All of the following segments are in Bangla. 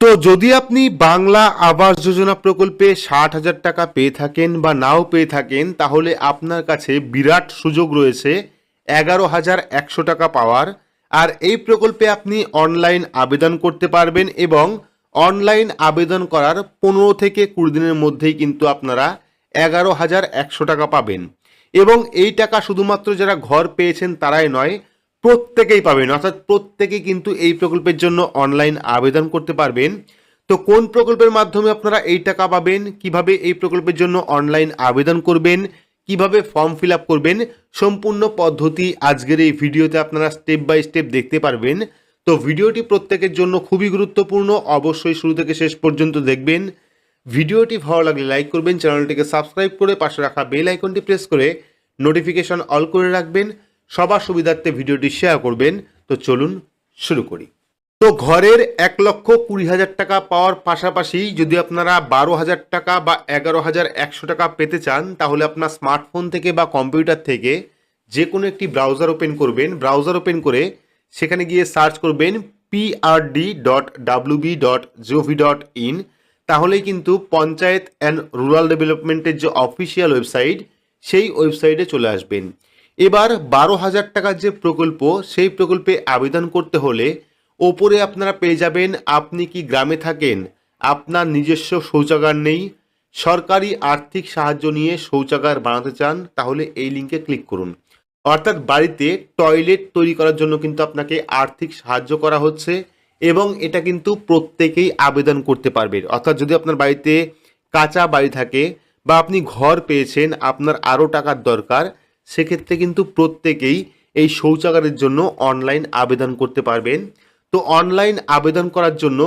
তো যদি আপনি বাংলা আবাস যোজনা প্রকল্পে ষাট হাজার টাকা পেয়ে থাকেন বা নাও পেয়ে থাকেন, তাহলে আপনার কাছে বিরাট সুযোগ রয়েছে এগারো হাজার একশো টাকা পাওয়ার। আর এই প্রকল্পে আপনি অনলাইন আবেদন করতে পারবেন এবং অনলাইন আবেদন করার পনেরো থেকে কুড়ি দিনের মধ্যেই কিন্তু আপনারা এগারো হাজার একশো টাকা পাবেন। এবং এই টাকা শুধুমাত্র যারা ঘর পেয়েছেন তারাই নয় প্রত্যেকেই পাবেন, অর্থাৎ প্রত্যেকেই কিন্তু এই প্রকল্পের জন্য অনলাইন আবেদন করতে পারবেন। তো কোন প্রকল্পের মাধ্যমে আপনারা এই টাকা পাবেন, কীভাবে এই প্রকল্পের জন্য অনলাইন আবেদন করবেন, কীভাবে ফর্ম ফিল করবেন, সম্পূর্ণ পদ্ধতি আজকের এই ভিডিওতে আপনারা স্টেপ বাই স্টেপ দেখতে পারবেন। তো ভিডিওটি প্রত্যেকের জন্য খুবই গুরুত্বপূর্ণ, অবশ্যই শুরু থেকে শেষ পর্যন্ত দেখবেন। ভিডিওটি ভালো লাগলে লাইক করবেন চ্যানেলটিকে সাবস্ক্রাইব করে পাশে রাখা বেল আইকনটি প্রেস করে নোটিফিকেশন অল করে রাখবেন। সবার সুবিধার্থে ভিডিওটি শেয়ার করবেন। তো চলুন শুরু করি। তো ঘরের এক লক্ষ কুড়ি হাজার টাকা পাওয়ার পাশাপাশি যদি আপনারা বারো হাজার টাকা বা এগারো হাজার একশো টাকা পেতে চান, তাহলে আপনার স্মার্টফোন থেকে বা কম্পিউটার থেকে যে কোনো একটি ব্রাউজার ওপেন করবেন। ব্রাউজার ওপেন করে সেখানে গিয়ে সার্চ করবেন PRD dot WB dot GOV dot in তাহলেই কিন্তু পঞ্চায়েত অ্যান্ড রুরাল ডেভেলপমেন্টের যে অফিসিয়াল ওয়েবসাইট সেই ওয়েবসাইটে চলে আসবেন। এবার বারো হাজার টাকার যে প্রকল্প, সেই প্রকল্পে আবেদন করতে হলে ওপরে আপনারা পেয়ে যাবেন, আপনি কি গ্রামে থাকেন, আপনার নিজস্ব শৌচাগার নেই, সরকারি আর্থিক সাহায্য নিয়ে শৌচাগার বানাতে চান, তাহলে এই লিঙ্কে ক্লিক করুন। অর্থাৎ বাড়িতে টয়লেট তৈরি করার জন্য কিন্তু আপনাকে আর্থিক সাহায্য করা হচ্ছে এবং এটা কিন্তু প্রত্যেকেই আবেদন করতে পারবে। অর্থাৎ যদি আপনার বাড়িতে কাঁচা বাড়ি থাকে বা আপনি ঘর পেয়েছেন, আপনার আরও টাকার দরকার সেক্ষেত্রে কিন্তু প্রত্যেকেই এই শৌচাগারের জন্য অনলাইন আবেদন করতে পারবেন। তো অনলাইন আবেদন করার জন্য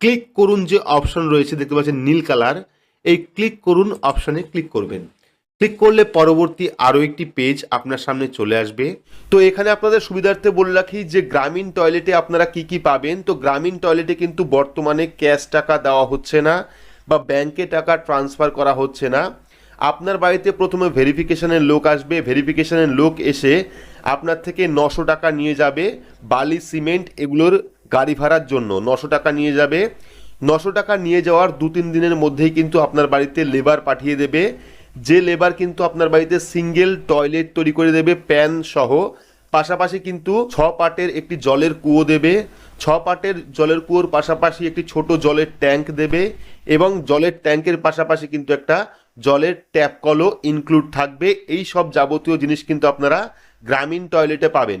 ক্লিক করুন যে অপশন রয়েছে, দেখতে পাচ্ছেন নীল কালার এই ক্লিক করুন অপশানে ক্লিক করবেন। ক্লিক করলে পরবর্তী আরও একটি পেজ আপনার সামনে চলে আসবে। তো এখানে আপনাদের সুবিধার্থে বলে রাখি যে গ্রামীণ টয়লেটে আপনারা কি কি পাবেন? তো গ্রামীণ টয়লেটে কিন্তু বর্তমানে ক্যাশ টাকা দেওয়া হচ্ছে না বা ব্যাংকে টাকা ট্রান্সফার করা হচ্ছে না। আপনার বাড়িতে প্রথমে ভেরিফিকেশনের লোক আসবে ভেরিফিকেশনের লোক এসে আপনার থেকে নশো টাকা নিয়ে যাবে বালি, সিমেন্ট এগুলোর গাড়ি ভাড়ার জন্য। নশো টাকা নিয়ে যাবে। নশো টাকা নিয়ে যাওয়ার দু তিন দিনের মধ্যেই কিন্তু আপনার বাড়িতে লেবার পাঠিয়ে দেবে। যে লেবার কিন্তু আপনার বাড়িতে সিঙ্গেল টয়লেট তৈরি করে দেবে প্যান সহ। পাশাপাশি কিন্তু ছ পাটের একটি জলের কুয়ো দেবে। ছ পাটের জলের কুয়োর পাশাপাশি একটি ছোট জলের ট্যাঙ্ক দেবে এবং জলের ট্যাঙ্কের পাশাপাশি কিন্তু একটা জলের ট্যাপ কলও ইনক্লুড থাকবে। এই সব যাবতীয় জিনিস কিন্তু আপনারা গ্রামীণ টয়লেটে পাবেন।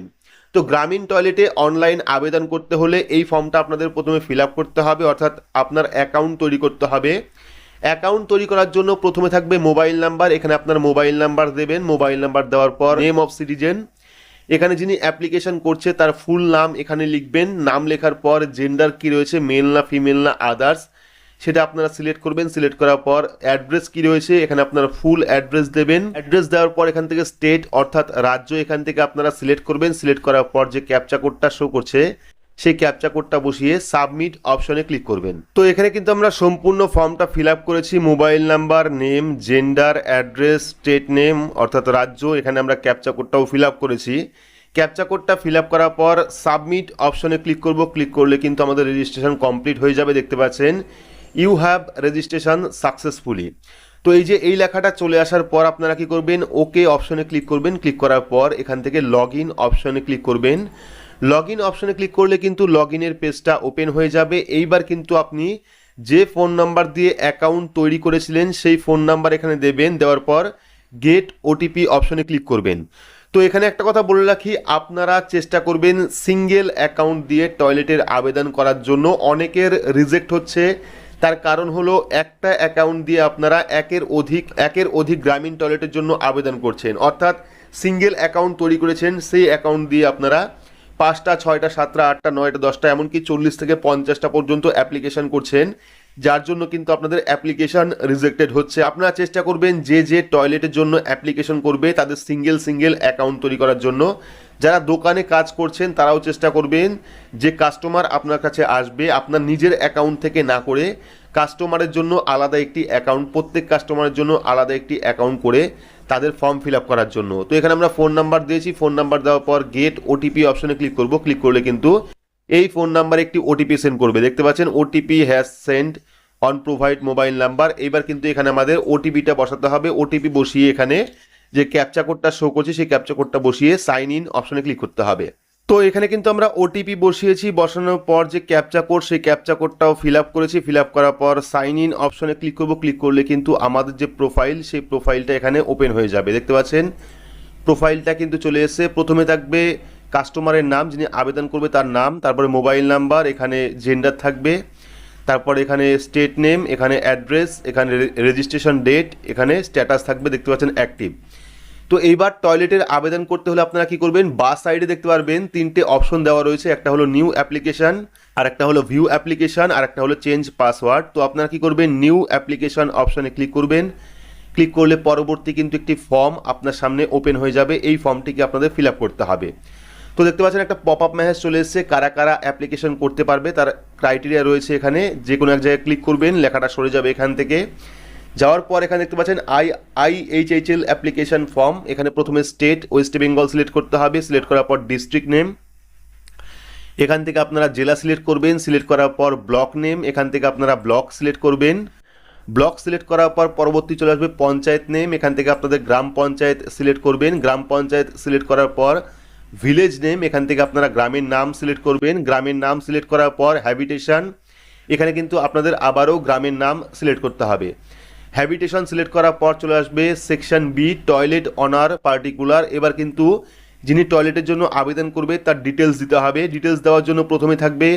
তো গ্রামীণ টয়লেটে অনলাইন আবেদন করতে হলে এই ফর্মটা আপনাদের প্রথমে ফিল করতে হবে, অর্থাৎ আপনার অ্যাকাউন্ট তৈরি করতে হবে। অ্যাকাউন্ট তৈরি করার জন্য প্রথমে থাকবে মোবাইল নাম্বার এখানে আপনার মোবাইল নাম্বার দেবেন। মোবাইল নাম্বার দেওয়ার পর নেম অফ সিটিজেন এখানে যিনি অ্যাপ্লিকেশন করছে তার ফুল নাম এখানে লিখবেন। নাম লেখার পর জেন্ডার কি রয়েছে মেল না ফিমেল না আদার্স সেটা আপনারা সিলেক্ট করবেন। সিলেক্ট করার পর অ্যাড্রেস কি রয়েছে? এখানে আপনারা ফুল অ্যাড্রেস দেবেন। অ্যাড্রেস দেওয়ার পর এখান থেকে স্টেট অর্থাৎ রাজ্য এখান থেকে আপনারা সিলেক্ট করবেন। সিলেক্ট করার পর যে ক্যাপচা কোডটা শো করছে, সেই ক্যাপচা কোডটা বসিয়ে সাবমিট অপশনে ক্লিক করবেন। তো এখানে কিন্তু আমরা সম্পূর্ণ ফর্মটা ফিল করেছি। Mobile number name gender address state name অর্থাৎ রাজ্য, এখানে আমরা ক্যাপচা কোডটাও ফিল করেছি। ক্যাপচা কোডটা ফিল করার পর সাবমিট অপশনে ক্লিক করব। ক্লিক করলে কিন্তু আমাদের রেজিস্ট্রেশন কমপ্লিট হয়ে যাবে, দেখতে পাচ্ছেন। You have registration successfully. তো এই যে এই লেখাটা চলে আসার পর আপনারা কি করবেন? ওকে অপশনে ক্লিক করবেন। ক্লিক করার পর এখান থেকে লগ ইন অপশনে ক্লিক করবেন। লগ ইন অপশনে ক্লিক করলে কিন্তু লগ ইনের পেজটা ওপেন হয়ে যাবে। এইবার কিন্তু আপনি যে ফোন নাম্বার দিয়ে অ্যাকাউন্ট তৈরি করেছিলেন, সেই ফোন নাম্বার এখানে দেবেন। দেওয়ার পর গেট ওটিপি অপশনে ক্লিক করবেন। তো এখানে একটা কথা বলে রাখি, আপনারা চেষ্টা করবেন সিঙ্গেল অ্যাকাউন্ট দিয়ে টয়লেটের আবেদন করার জন্য। অনেকের রিজেক্ট হচ্ছে তার কারণ হলো একটা অ্যাকাউন্ট দিয়ে আপনারা একের অধিক একের অধিক গ্রামীণ টয়লেটের জন্য আবেদন করছেন। অর্থাৎ সিঙ্গেল অ্যাকাউন্ট তৈরি করেছেন, সেই অ্যাকাউন্ট দিয়ে আপনারা পাঁচটা, ছয়টা, সাতটা, আটটা, নয়টা, দশটা, এমনকি চল্লিশ থেকে পঞ্চাশটা পর্যন্ত অ্যাপ্লিকেশন করছেন, যার জন্য কিন্তু আপনাদের অ্যাপ্লিকেশন রিজেক্টেড হচ্ছে। আপনারা চেষ্টা করবেন যে যে টয়লেটের জন্য অ্যাপ্লিকেশন করবে, তাদের সিঙ্গেল সিঙ্গেল অ্যাকাউন্ট তৈরি করার জন্য। যারা দোকানে কাজ করছেন, তারাও চেষ্টা করবেন যে কাস্টমার আপনার কাছে আসবে, আপনার নিজের অ্যাকাউন্ট থেকে না করে কাস্টমারের জন্য আলাদা একটি অ্যাকাউন্ট প্রত্যেক কাস্টমারের জন্য আলাদা একটি অ্যাকাউন্ট করে তাদের ফর্ম ফিল আপ করার জন্য। তো এখানে আমরা ফোন নাম্বার দিয়েছি ফোন নাম্বার দেওয়ার পর গেট ওটিপি অপশনে ক্লিক করব। ক্লিক করলে কিন্তু এই ফোন নাম্বারে একটি ওটিপি সেন্ড করবে। দেখতে পাচ্ছেন OTP has send on provide mobile number এবার কিন্তু এখানে আমাদের ওটিপিটা বসাতে হবে। ওটিপি বসিয়ে এখানে যে ক্যাপচা কোডটা শো করছে, সেই ক্যাপচা কোডটা বসিয়ে সাইন ইন অপশনে ক্লিক করতে হবে। তো এখানে কিন্তু আমরা ওটিপি বসিয়েছি, বসানোর পর যে ক্যাপচা কোড সেই ক্যাপচা কোডটাও ফিল আপ করেছি। ফিল আপ করার পর সাইন ইন অপশনে ক্লিক করব। ক্লিক করলে কিন্তু আমাদের যে প্রোফাইল সেই প্রোফাইলটা এখানে ওপেন হয়ে যাবে। দেখতে পাচ্ছেন? প্রোফাইলটা কিন্তু চলে এসে প্রথমে থাকবে কাস্টমারের নাম, যিনি আবেদন করবে তার নাম, তারপরে মোবাইল নাম্বার এখানে জেন্ডার থাকবে। তারপর এখানে স্টেট নেম, এখানে অ্যাড্রেস, এখানে রেজিস্ট্রেশন ডেট, এখানে স্ট্যাটাস থাকবে, দেখতে পাচ্ছেন অ্যাক্টিভ। তো এইবার টয়লেটের আবেদন করতে হলে আপনারা কি করবেন? বাস সাইডে দেখতে পারবেন তিনটে অপশন দেওয়া রয়েছে, একটা হলো নিউ অ্যাপ্লিকেশন, আর একটা হলো ভিউ অ্যাপ্লিকেশন, আর একটা হলো চেঞ্জ পাসওয়ার্ড। তো আপনারা কি করবেন? নিউ অ্যাপ্লিকেশন অপশনে ক্লিক করবেন। ক্লিক করলে পরবর্তী কিন্তু একটি ফর্ম আপনার সামনে ওপেন হয়ে যাবে। এই ফর্মটিকে আপনাদের ফিল করতে হবে। তো দেখতে পাচ্ছেন একটা পপ আপ মেসেজ চলে এসেছে, কারা কারা অ্যাপ্লিকেশন করতে পারবে, তার ক্রাইটেরিয়া রয়েছে এখানে যে কোনো এক জায়গায় ক্লিক করবেন, লেখাটা সরে যাবে এখান থেকে। যাওয়ার পর এখানে দেখতে পাচ্ছেন I I H H L application form এখানে প্রথমে স্টেট ওয়েস্ট বেঙ্গল সিলেক্ট করতে হবে সিলেক্ট করার পর ডিস্ট্রিক্ট নেম এখান থেকে আপনারা জেলা সিলেক্ট করবেন সিলেক্ট করার পর ব্লক নেম এখান থেকে আপনারা ব্লক সিলেক্ট করবেন। ব্লক সিলেক্ট করার পর পরবর্তী চলে আসবে পঞ্চায়েত নেম এখান থেকে আপনাদের গ্রাম পঞ্চায়েত সিলেক্ট করবেন। গ্রাম পঞ্চায়েত সিলেক্ট করার পর ভিলেজ নেম, এখান থেকে আপনারা গ্রামের নাম সিলেক্ট করবেন। গ্রামের নাম সিলেক্ট করার পর হ্যাবিটেশন এখানে কিন্তু আপনাদের আবারও গ্রামের নাম সিলেক্ট করতে হবে। হ্যাবিটেশন সিলেক্ট করার পর চলে আসবে section B toilet owner particular এবার কিন্তু যিনি টয়লেটের জন্য আবেদন করবে, তার ডিটেলস দিতে হবে। ডিটেলস দেওয়ার জন্য প্রথমে থাকবে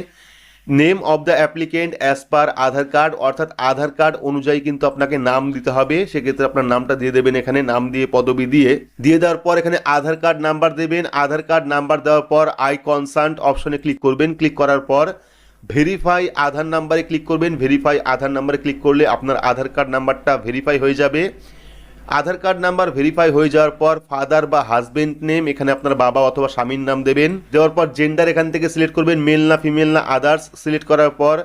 name of the applicant as per Aadhaar card অর্থাৎ আধার কার্ড অনুযায়ী কিন্তু আপনাকে নাম দিতে হবে। সেক্ষেত্রে আপনার নামটা দিয়ে দেবেন এখানে, নাম দিয়ে পদবি দিয়ে। দিয়ে দেওয়ার পর এখানে আধার কার্ড নাম্বার দেবেন। আধার কার্ড নাম্বার দেওয়ার পর আই কনসান্ট অপশনে ক্লিক করবেন। ক্লিক করার পর ভেরিফাই আধার নাম্বারে ক্লিক করবেন। ভেরিফাই আধার নাম্বারে ক্লিক করলে আপনার আধার কার্ড নাম্বারটা ভেরিফাই হয়ে যাবে। আধার কার্ড নাম্বার ভেরিফাই হয়ে যাওয়ার পর ফাদার বা হাজবেন্ড নেম এখানে আপনার বাবা অথবা স্বামীর নাম দেবেন। দেওয়ার পর জেন্ডার এখান থেকে সিলেক্ট করবেন মেল না ফিমেল না আদার্স সিলেক্ট করার পর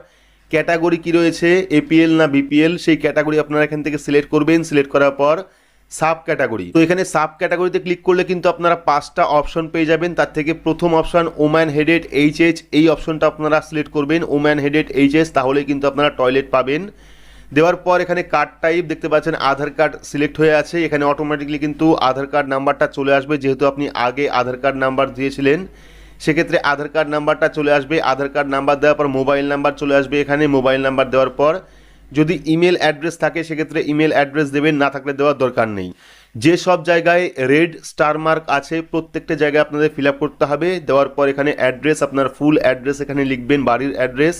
ক্যাটাগরি কি রয়েছে এপিএল না বিপিএল সেই ক্যাটাগরি আপনারা এখান থেকে সিলেক্ট করবেন সিলেক্ট করার পর সাব ক্যাটাগরি তো এখানে সাব ক্যাটাগরিতে ক্লিক করলে কিন্তু আপনারা পাঁচটা অপশন পেয়ে যাবেন। তার থেকে প্রথম অপশন ওম্যান হেডেড এইচ এই অপশনটা আপনারা সিলেক্ট করবেন ওম্যান হেডেড এইচ এস তাহলে কিন্তু আপনারা টয়লেট পাবেন। দেওয়ার পর এখানে কার্ড টাইপ দেখতে পাচ্ছেন, আধার কার্ড সিলেক্ট হয়ে আছে। এখানে অটোমেটিকলি কিন্তু আধার কার্ড নাম্বারটা চলে আসবে। যেহেতু আপনি আগে আধার কার্ড নাম্বার দিয়েছিলেন, সেক্ষেত্রে আধার কার্ড নাম্বারটা চলে আসবে। আধার কার্ড নাম্বার দেওয়ার পর মোবাইল নাম্বার চলে আসবে এখানে। মোবাইল নাম্বার দেওয়ার পর যদি ইমেল অ্যাড্রেস থাকে, সেক্ষেত্রে ইমেল অ্যাড্রেস দেবেন। না থাকলে দেওয়ার দরকার নেই। যে সব জায়গায় রেড স্টার মার্ক আছে, প্রত্যেকটা জায়গায় আপনাদের ফিল করতে হবে। দেওয়ার পর এখানে অ্যাড্রেস আপনার ফুল অ্যাড্রেস এখানে লিখবেন, বাড়ির অ্যাড্রেস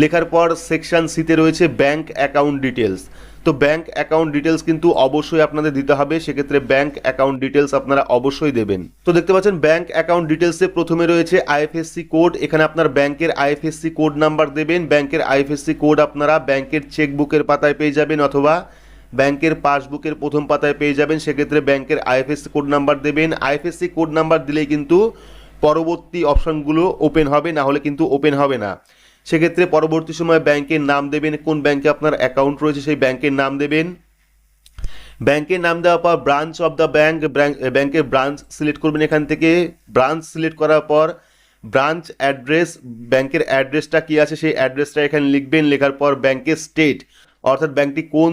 লেখার পর সেকশন সিতে রয়েছে ব্যাংক অ্যাকাউন্ট ডিটেলস তো ব্যাংক অ্যাকাউন্ট ডিটেলস কিন্তু অবশ্যই আপনাদের দিতে হবে, সেক্ষেত্রে ব্যাংক অ্যাকাউন্ট ডিটেলস আপনারা অবশ্যই দেবেন। তো দেখতে পাচ্ছেন ব্যাংক অ্যাকাউন্ট ডিটেলসে প্রথমে রয়েছে আইএফএসসি কোড এখানে আপনার ব্যাংকের আইএফএসসি কোড নাম্বার দেবেন, ব্যাংকের আইএফএসসি কোড আপনারা ব্যাংকের চেকবুকের পাতায় পেয়ে যাবেন অথবা ব্যাংকের পাসবুকের প্রথম পাতায় পেয়ে যাবেন, সেক্ষেত্রে ব্যাংকের আইএফএসসি কোড নাম্বার দেবেন। আইএফএসসি কোড নাম্বার দিলেই কিন্তু পরবর্তী অপশনগুলো ওপেন হবে, না হলে কিন্তু ওপেন হবে না। সেক্ষেত্রে পরবর্তী সময় ব্যাংকের নাম দেবেন, কোন ব্যাংকে আপনার অ্যাকাউন্ট রয়েছে সেই ব্যাংকের নাম দেবেন। ব্যাংকের নাম দেওয়ার পর ব্রাঞ্চ অফ দ্য ব্যাংক ব্যাংকের ব্রাঞ্চ সিলেক্ট করবেন এখান থেকে। ব্রাঞ্চ সিলেক্ট করার পর ব্রাঞ্চ অ্যাড্রেস ব্যাংকের অ্যাড্রেসটা কি আছে সেই অ্যাড্রেসটা এখানে লিখবেন। লেখার পর ব্যাংকের স্টেট অর্থাৎ ব্যাংকটি কোন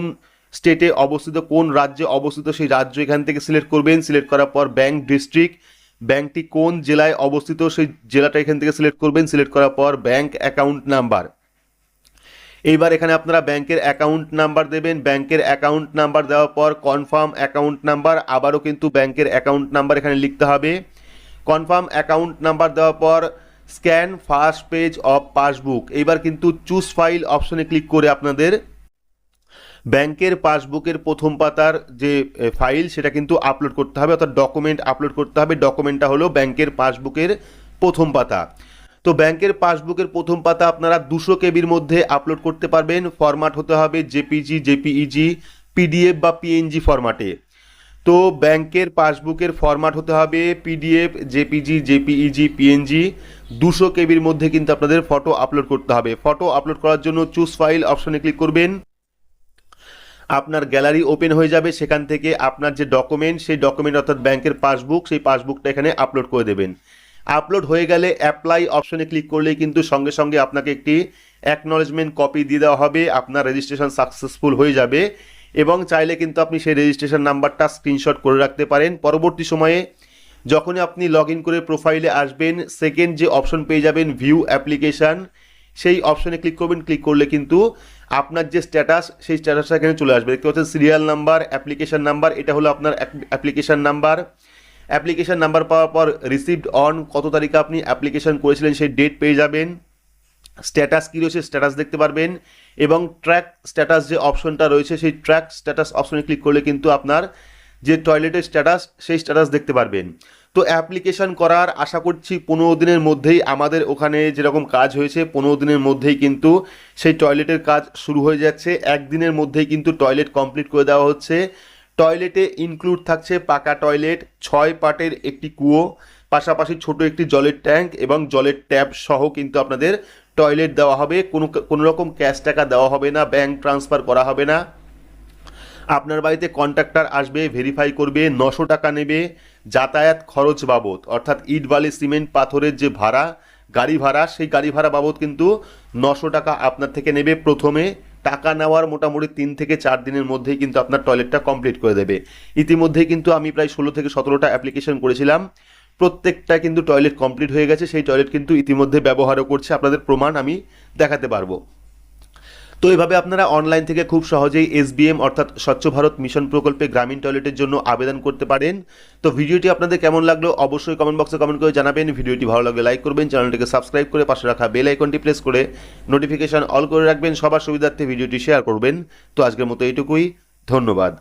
স্টেটে অবস্থিত, কোন রাজ্যে অবস্থিত সেই রাজ্য এখান থেকে সিলেক্ট করবেন। সিলেক্ট করার পর ব্যাংক ডিস্ট্রিক্ট ব্যাংকটি কোন জেলায় অবস্থিত সেই জেলাটা এখান থেকে সিলেক্ট করবেন। সিলেক্ট করার পর ব্যাংক অ্যাকাউন্ট নাম্বার। এইবার এখানে আপনারা ব্যাংকের অ্যাকাউন্ট নাম্বার দেবেন। ব্যাংকের অ্যাকাউন্ট নাম্বার দেওয়ার পর কনফার্ম অ্যাকাউন্ট নাম্বার। আবারও কিন্তু ব্যাংকের অ্যাকাউন্ট নাম্বার এখানে লিখতে হবে। কনফার্ম অ্যাকাউন্ট নাম্বার দেওয়ার পর scan first page of passbook. এইবার কিন্তু চুজ ফাইল অপশনে ক্লিক করে আপনাদের ব্যাংকের পাসবুকের প্রথম পাতার যে ফাইল, সেটা কিন্তু আপলোড করতে হবে, অর্থাৎ ডকুমেন্ট আপলোড করতে হবে। ডকুমেন্টটা হলো ব্যাংকের পাসবুকের প্রথম পাতা। তো ব্যাংকের পাসবুকের প্রথম পাতা আপনারা দুশো কেবির মধ্যে আপলোড করতে পারবেন। ফরম্যাট হতে হবে জেপিজি, জেপিইজি, পিডিএফ বা পিএনজি ফরম্যাটে তো ব্যাংকের পাসবুকের ফরম্যাট হতে হবে পিডিএফ, জেপিজি, জেপিইজি, পিএনজি। দুশো কেবির মধ্যে কিন্তু আপনাদের ফটো আপলোড করতে হবে। ফটো আপলোড করার জন্য চুজ ফাইল অপশনে ক্লিক করবেন। আপনার গ্যালারি ওপেন হয়ে যাবে, সেখান থেকে আপনার যে ডকুমেন্ট সেই ডকুমেন্ট অর্থাৎ ব্যাংকের পাসবুক, সেই পাসবুকটা এখানে আপলোড করে দেবেন। আপলোড হয়ে গেলে অ্যাপ্লাই অপশনে ক্লিক করলেই কিন্তু সঙ্গে সঙ্গে আপনাকে একটি অ্যাকনলেজমেন্ট কপি দিয়ে দেওয়া হবে, আপনার রেজিস্ট্রেশন সাকসেসফুল হয়ে যাবে এবং চাইলে কিন্তু আপনি সেই রেজিস্ট্রেশন নাম্বারটা স্ক্রিনশট করে রাখতে পারেন। পরবর্তী সময়ে যখনই আপনি লগ করে প্রোফাইলে আসবেন সেকেন্ড যে অপশন পেয়ে যাবেন ভিউ অ্যাপ্লিকেশান সেই অপশনে ক্লিক করবেন। ক্লিক করলে কিন্তু আপনার যে স্ট্যাটাস সেই স্ট্যাটাসটা এখানে চলে আসবে। দেখতে পাচ্ছেন সিরিয়াল নাম্বার অ্যাপ্লিকেশান নাম্বার এটা হলো আপনার অ্যাপ্লিকেশান নাম্বার অ্যাপ্লিকেশান নাম্বার পাওয়ার পর রিসিভড অন কত তারিখে আপনি অ্যাপ্লিকেশান করেছিলেন সেই ডেট পেয়ে যাবেন। স্ট্যাটাস কী রয়েছে স্ট্যাটাস দেখতে পারবেন। এবং ট্র্যাক স্ট্যাটাস যে অপশনটা রয়েছে, সেই ট্র্যাক স্ট্যাটাস অপশনে ক্লিক করলে কিন্তু আপনার যে টয়লেটের স্ট্যাটাস সেই স্ট্যাটাস দেখতে পারবেন। তো অ্যাপ্লিকেশন করার আশা করছি পনেরো দিনের মধ্যেই আমাদের ওখানে যেরকম কাজ হয়েছে, পনেরো দিনের মধ্যেই কিন্তু সেই টয়লেটের কাজ শুরু হয়ে যাচ্ছে। একদিনের মধ্যেই কিন্তু টয়লেট কমপ্লিট করে দেওয়া হচ্ছে। টয়লেটে ইনক্লুড থাকছে পাকা টয়লেট ছয় পাটের একটি কুয়ো, পাশাপাশি ছোট একটি জলের ট্যাঙ্ক এবং জলের ট্যাপ সহ কিন্তু আপনাদের টয়লেট দেওয়া হবে। কোনো কোনো রকম ক্যাশ টাকা দেওয়া হবে না ব্যাংক ট্রান্সফার করা হবে না। আপনার বাড়িতে কন্ট্রাক্টর আসবে ভেরিফাই করবে, নশো টাকা নেবে যাতায়াত খরচ বাবদ। অর্থাৎ ইট, বালি, সিমেন্ট, পাথরের যে ভাড়া, গাড়ি ভাড়া, সেই গাড়ি ভাড়া বাবদ কিন্তু নশো টাকা আপনার থেকে নেবে প্রথমে। টাকা নেওয়ার মোটামুটি তিন থেকে চার দিনের মধ্যেই কিন্তু আপনার টয়লেটটা কমপ্লিট করে দেবে। ইতিমধ্যেই কিন্তু আমি প্রায় ষোলো থেকে সতেরোটা অ্যাপ্লিকেশন করেছিলাম। প্রত্যেকটা কিন্তু টয়লেট কমপ্লিট হয়ে গেছে। সেই টয়লেট কিন্তু ইতিমধ্যে ব্যবহারও করছে। আপনাদের প্রমাণ আমি দেখাতে পারব। তো এভাবে আপনারা অনলাইন থেকে খুব সহজেই এসবিএম অর্থাৎ স্বচ্ছ ভারত মিশন প্রকল্পে গ্রামীণ টয়লেটের জন্য আবেদন করতে পারেন। তো ভিডিওটি আপনাদের কেমন লাগল অবশ্যই কমেন্ট বক্সে কমেন্ট করে জানাবেন। ভিডিওটি ভালো লাগলে লাইক করবেন, চ্যানেলটিকে সাবস্ক্রাইব করে পাশে রাখা বেল আইকনটি প্রেস করে নোটিফিকেশন অল করে রাখবেন। সবার সুবিধার্থে ভিডিওটি শেয়ার করবেন। তো আজকের মতো এইটুকুই। ধন্যবাদ।